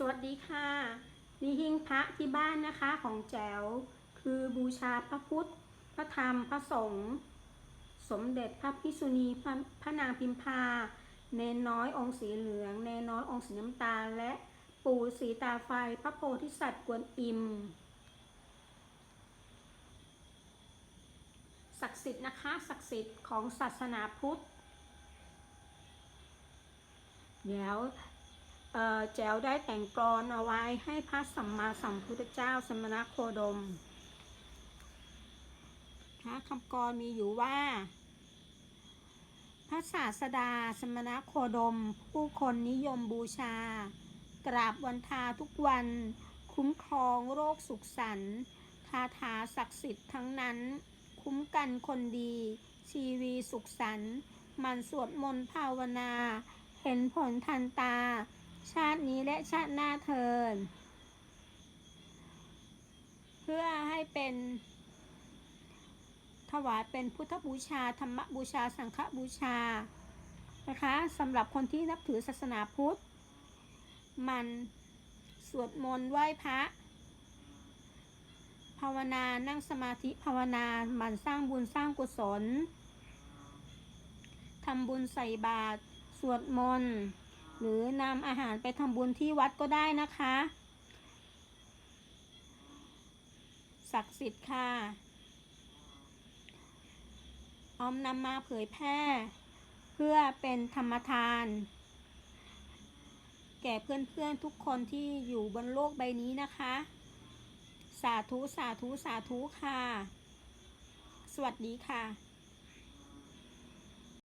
สวัสดีค่ะ นี่หิ้งพระที่บ้านนะคะของแจ๋วคือบูชาพระพุทธ พระธรรมพระสงฆ์สมเด็จพระพิษุณีพระพระนางพิมพา เนนน้อยองค์สีเหลือง เนนน้อยองค์สีน้ำตาล และปู่สีตาไฟ พระโพธิสัตว์กวนอิม ศักดิ์สิทธิ์นะคะ ศักดิ์สิทธิ์ของศาสนาพุทธ เดี๋ยว แจ๋วได้แต่งกลอนเอาไว้ให้พระสัมมาสัมพุทธเจ้าสมณโคดมพระคำกรมีอยู่ว่า พระศาสดาสมณโคดม ผู้คนนิยมบูชา กราบวันทาทุกวัน คุ้มครองโรคสุขสันต์คาถาศักดิ์สิทธิ์ทั้งนั้น คุ้มกันคนดี ชีวีสุขสันต์มันสวดมนต์ภาวนา เห็นผลทันตา ชาตินี้และชาติหน้าเทิน เพื่อให้เป็นถวายเป็นพุทธบูชา ธรรมบูชา สังฆบูชา นะคะสำหรับคนที่นับถือศาสนาพุทธ มันสวดมนต์ไหว้พระ ภาวนานั่งสมาธิภาวนาหมันสร้างบุญสร้างกุศลทำบุญใส่บาตรสวดมนต์ หรือนำอาหารไปทำบุญที่วัดก็ได้นะคะ ศักดิ์สิทธิ์ค่ะออมนำมาเผยแพร่ เพื่อเป็นธรรมทาน แก่เพื่อนๆทุกคนที่อยู่บนโลกใบนี้นะคะ สาธุ สาธุ สาธุค่ะ สวัสดีค่ะ